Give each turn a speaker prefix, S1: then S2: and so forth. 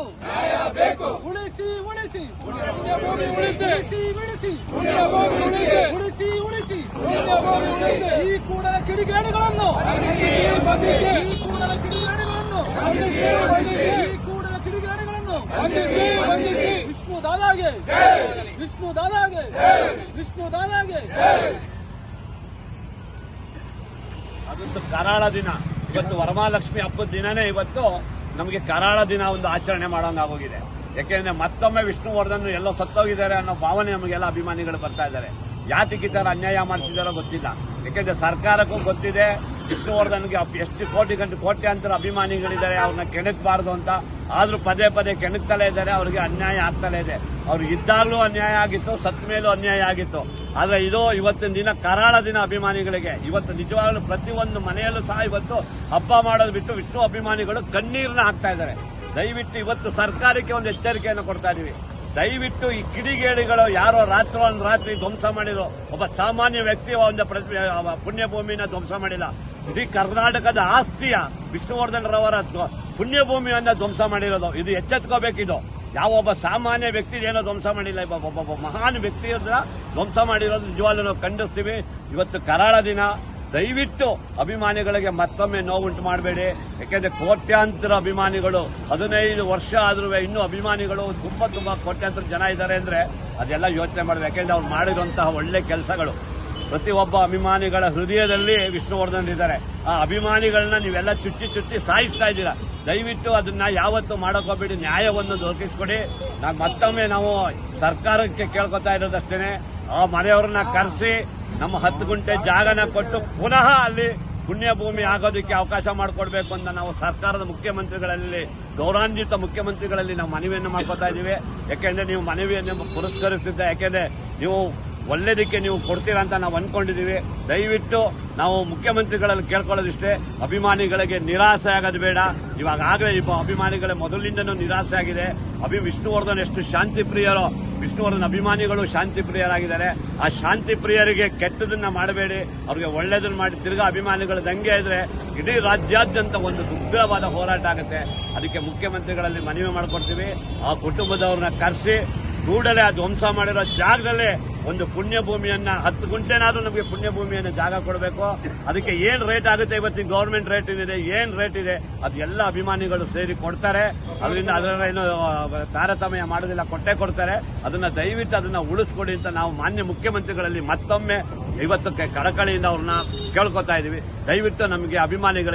S1: ಬೇಕು. ಉಳಿಸಿ
S2: ಉಳಿಸಿ.
S1: ಉಳಿಸಿ
S2: ಉಳಿಸಿ. ಉಳಿಸಿ
S1: ಉಳಿಸಿ.
S2: ಈ ಕೂಡ ಕಿಡಿಗೇಡಿಗಳನ್ನು. ವಿಷ್ಣು ದಾದಾಗೆ ವಿಷ್ಣು ದಾದಾಗೆ ವಿಷ್ಣು ದಾದಾಗೆ
S3: ಅದೊಂದು ಕರಾಳ ದಿನ. ಇವತ್ತು ವರಮಹಾಲಕ್ಷ್ಮಿ ಹಬ್ಬದ ದಿನನೇ ಇವತ್ತು. ನಮಗೆ ಕರಾಳ ದಿನ ಒಂದು ಆಚರಣೆ ಮಾಡೋಂಗಾಗೋಗಿದೆ ಯಾಕೆಂದ್ರೆ ಮತ್ತೊಮ್ಮೆ ವಿಷ್ಣುವರ್ಧನ್ ಎಲ್ಲೋ ಸತ್ತೋಗಿದ್ದಾರೆ ಅನ್ನೋ ಭಾವನೆ ನಮಗೆಲ್ಲ ಅಭಿಮಾನಿಗಳು ಬರ್ತಾ ಇದ್ದಾರೆ. ಯಾತಕ್ಕೆ ಅನ್ಯಾಯ ಮಾಡ್ತಿದ್ದಾರೋ ಗೊತ್ತಿಲ್ಲ. ಯಾಕೆಂದ್ರೆ ಸರ್ಕಾರಕ್ಕೂ ಗೊತ್ತಿದೆ ವಿಷ್ಣುವರ್ಧನ್ಗೆ ಎಷ್ಟು ಕೋಟಿ ಗಂಟೆ ಕೋಟ್ಯಾಂತರ ಅಭಿಮಾನಿಗಳಿದ್ದಾರೆ, ಅವ್ರನ್ನ ಕೆಣಕ್ಬಾರ್ದು ಅಂತ. ಆದ್ರೂ ಪದೇ ಪದೇ ಕೆಣಕ್ತಲೇ ಇದ್ದಾರೆ, ಅವ್ರಿಗೆ ಅನ್ಯಾಯ ಆಗ್ತಲೇ ಇದೆ. ಅವ್ರು ಇದ್ದಾಗಲೂ ಅನ್ಯಾಯ ಆಗಿತ್ತು, ಸತ್ ಮೇಲೂ ಅನ್ಯಾಯ ಆಗಿತ್ತು. ಆದ್ರೆ ಇದು ಇವತ್ತಿನ ದಿನ ಕರಾಳ ದಿನ ಅಭಿಮಾನಿಗಳಿಗೆ. ಇವತ್ತು ನಿಜವಾಗ್ಲೂ ಪ್ರತಿಯೊಂದು ಮನೆಯಲ್ಲೂ ಸಹ ಇವತ್ತು ಹಬ್ಬ ಮಾಡೋದು ಬಿಟ್ಟು ವಿಷ್ಣು ಅಭಿಮಾನಿಗಳು ಕಣ್ಣೀರನ್ನ ಹಾಕ್ತಾ ಇದ್ದಾರೆ. ದಯವಿಟ್ಟು ಇವತ್ತು ಸರ್ಕಾರಕ್ಕೆ ಒಂದು ಎಚ್ಚರಿಕೆಯನ್ನು ಕೊಡ್ತಾ ಇದೀವಿ. ದಯವಿಟ್ಟು ಈ ಕಿಡಿಗೇಡಿಗಳು ಯಾರೋ ರಾತ್ರಿ ಒಂದು ರಾತ್ರಿ ಧ್ವಂಸ ಮಾಡಿದ್ರು, ಒಬ್ಬ ಸಾಮಾನ್ಯ ವ್ಯಕ್ತಿ ಒಂದು ಪುಣ್ಯಭೂಮಿನ ಧ್ವಂಸ ಮಾಡಿಲ್ಲ. ಇಡೀ ಕರ್ನಾಟಕದ ಆಸ್ತಿಯ ವಿಷ್ಣುವರ್ಧನ್ ರವರ ಪುಣ್ಯಭೂಮಿಯನ್ನ ಧ್ವಂಸ ಮಾಡಿರೋದು. ಇದು ಎಚ್ಚೆತ್ಕೋಬೇಕಿದು. ಯಾವ ಒಬ್ಬ ಸಾಮಾನ್ಯ ವ್ಯಕ್ತಿ ಏನೋ ಧ್ವಂಸ ಮಾಡಿಲ್ಲ. ಒಬ್ಬ ಮಹಾನ್ ವ್ಯಕ್ತಿ ವ್ಯಕ್ತಿಯನ್ನ ಧ್ವಂಸ ಮಾಡಿರೋದು ನಿಜವಾಗ್ಲೂ ನಾವು ಖಂಡಿಸ್ತೀವಿ. ಇವತ್ತು ಕರಾಳ ದಿನ. ದಯವಿಟ್ಟು ಅಭಿಮಾನಿಗಳಿಗೆ ಮತ್ತೊಮ್ಮೆ ನೋವುಂಟು ಮಾಡಬೇಡಿ. ಯಾಕೆಂದ್ರೆ ಕೋಟ್ಯಾಂತರ ಅಭಿಮಾನಿಗಳು, ಹದಿನೈದು ವರ್ಷ ಆದ್ರೂ ಇನ್ನೂ ಅಭಿಮಾನಿಗಳು ತುಂಬಾ ತುಂಬಾ ಕೋಟ್ಯಾಂತರ ಜನ ಇದ್ದಾರೆ ಅಂದ್ರೆ ಅದೆಲ್ಲ ಯೋಚನೆ ಮಾಡಬೇಕು. ಯಾಕೆಂದ್ರೆ ಅವ್ರು ಮಾಡಿರುವಂತಹ ಒಳ್ಳೆ ಕೆಲಸಗಳು. ಪ್ರತಿಯೊಬ್ಬ ಅಭಿಮಾನಿಗಳ ಹೃದಯದಲ್ಲಿ ವಿಷ್ಣುವರ್ಧನ್ ಇದ್ದಾರೆ. ಆ ಅಭಿಮಾನಿಗಳನ್ನ ನೀವೆಲ್ಲ ಚುಚ್ಚಿ ಚುಚ್ಚಿ ಸಾಯಿಸ್ತಾ ಇದ್ದೀರಾ? ದಯವಿಟ್ಟು ಅದನ್ನ ಯಾವತ್ತು ಮಾಡಕೋಬೇಡಿ. ನ್ಯಾಯವನ್ನು ದೊರಕಿಸ್ಕೊಡಿ. ನಾವು ಮತ್ತೊಮ್ಮೆ ನಾವು ಸರ್ಕಾರಕ್ಕೆ ಕೇಳ್ಕೊತಾ ಇರೋದಷ್ಟೇನೆ. ಆ ಮನೆಯವ್ರನ್ನ ಕರೆಸಿ, ನಮ್ಮ ಹತ್ತು ಗುಂಟೆ ಜಾಗನ ಕೊಟ್ಟು ಪುನಃ ಅಲ್ಲಿ ಪುಣ್ಯಭೂಮಿ ಆಗೋದಕ್ಕೆ ಅವಕಾಶ ಮಾಡಿಕೊಡ್ಬೇಕು ಅಂತ ನಾವು ಸರ್ಕಾರದ ಮುಖ್ಯಮಂತ್ರಿಗಳಲ್ಲಿ ಗೌರವಾನ್ವಿತ ಮುಖ್ಯಮಂತ್ರಿಗಳಲ್ಲಿ ನಾವು ಮನವಿಯನ್ನು ಮಾಡ್ಕೋತಾ ಇದ್ದೀವಿ. ಯಾಕೆಂದ್ರೆ ನೀವು ಮನವಿಯನ್ನು ಪುರಸ್ಕರಿಸಿದ್ದ, ಯಾಕೆಂದ್ರೆ ನೀವು ಒಳ್ಳೇದಕ್ಕೆ ನೀವು ಕೊಡ್ತೀರಾ ಅಂತ ನಾವು ಅನ್ಕೊಂಡಿದೀವಿ. ದಯವಿಟ್ಟು ನಾವು ಮುಖ್ಯಮಂತ್ರಿಗಳಲ್ಲಿ ಕೇಳ್ಕೊಳ್ಳೋದಿಷ್ಟೇ, ಅಭಿಮಾನಿಗಳಿಗೆ ನಿರಾಸೆ ಆಗೋದು ಬೇಡ. ಇವಾಗ ಆಗಲೇ ಇಬ್ಬ ಅಭಿಮಾನಿಗಳ ಮೊದಲಿಂದನೂ ನಿರಾಸೆ ಆಗಿದೆ. ಅಭಿ ವಿಷ್ಣುವರ್ಧನ್ ಎಷ್ಟು ಶಾಂತಿ ಪ್ರಿಯರೋ, ವಿಷ್ಣುವರ್ಧನ್ ಅಭಿಮಾನಿಗಳು ಶಾಂತಿ ಪ್ರಿಯರಾಗಿದ್ದಾರೆ. ಆ ಶಾಂತಿ ಪ್ರಿಯರಿಗೆ ಕೆಟ್ಟದನ್ನ ಮಾಡಬೇಡಿ. ಅವ್ರಿಗೆ ಒಳ್ಳೇದನ್ನ ಮಾಡಿ ತಿರ್ಗಾ ಅಭಿಮಾನಿಗಳ ದಂಗೆ ಇದ್ರೆ ಇಡೀ ರಾಜ್ಯಾದ್ಯಂತ ಒಂದು ದುಗ್ಧವಾದ ಹೋರಾಟ ಆಗುತ್ತೆ. ಅದಕ್ಕೆ ಮುಖ್ಯಮಂತ್ರಿಗಳಲ್ಲಿ ಮನವಿ ಮಾಡಿಕೊಡ್ತೀವಿ. ಆ ಕುಟುಂಬದವ್ರನ್ನ ಕರೆಸಿ, ಕೂಡಲೇ ಆ ಧ್ವಂಸ ಮಾಡಿರೋ ಜಾಗದಲ್ಲೇ ಒಂದು ಪುಣ್ಯ ಭೂಮಿಯನ್ನ ಹತ್ತು ಗುಂಟೆನಾದ್ರೂ ನಮಗೆ ಪುಣ್ಯ ಭೂಮಿಯನ್ನ ಜಾಗ ಕೊಡಬೇಕು. ಅದಕ್ಕೆ ಏನ್ ರೇಟ್ ಆಗುತ್ತೆ ಇವತ್ತಿನ ಗೌರ್ಮೆಂಟ್ ರೇಟ್ ಏನಿದೆ, ಏನ್ ರೇಟ್ ಇದೆ, ಅದು ಎಲ್ಲ ಅಭಿಮಾನಿಗಳು ಸೇರಿ ಕೊಡ್ತಾರೆ. ಅದರಿಂದ ಅದರ ಏನು ತಾರತಮ್ಯ ಮಾಡೋದಿಲ್ಲ, ಕೊಟ್ಟೆ ಕೊಡ್ತಾರೆ. ಅದನ್ನ ದಯವಿಟ್ಟು ಅದನ್ನ ಉಳಿಸ್ಕೊಡಿ ಅಂತ ನಾವು ಮಾನ್ಯ ಮುಖ್ಯಮಂತ್ರಿಗಳಲ್ಲಿ ಮತ್ತೊಮ್ಮೆ ಇವತ್ತು ಕಳಕಳಿಯಿಂದ ಅವ್ರನ್ನ ಕೇಳ್ಕೊತಾ ಇದೀವಿ. ದಯವಿಟ್ಟು ನಮಗೆ ಅಭಿಮಾನಿಗಳಿಗೆ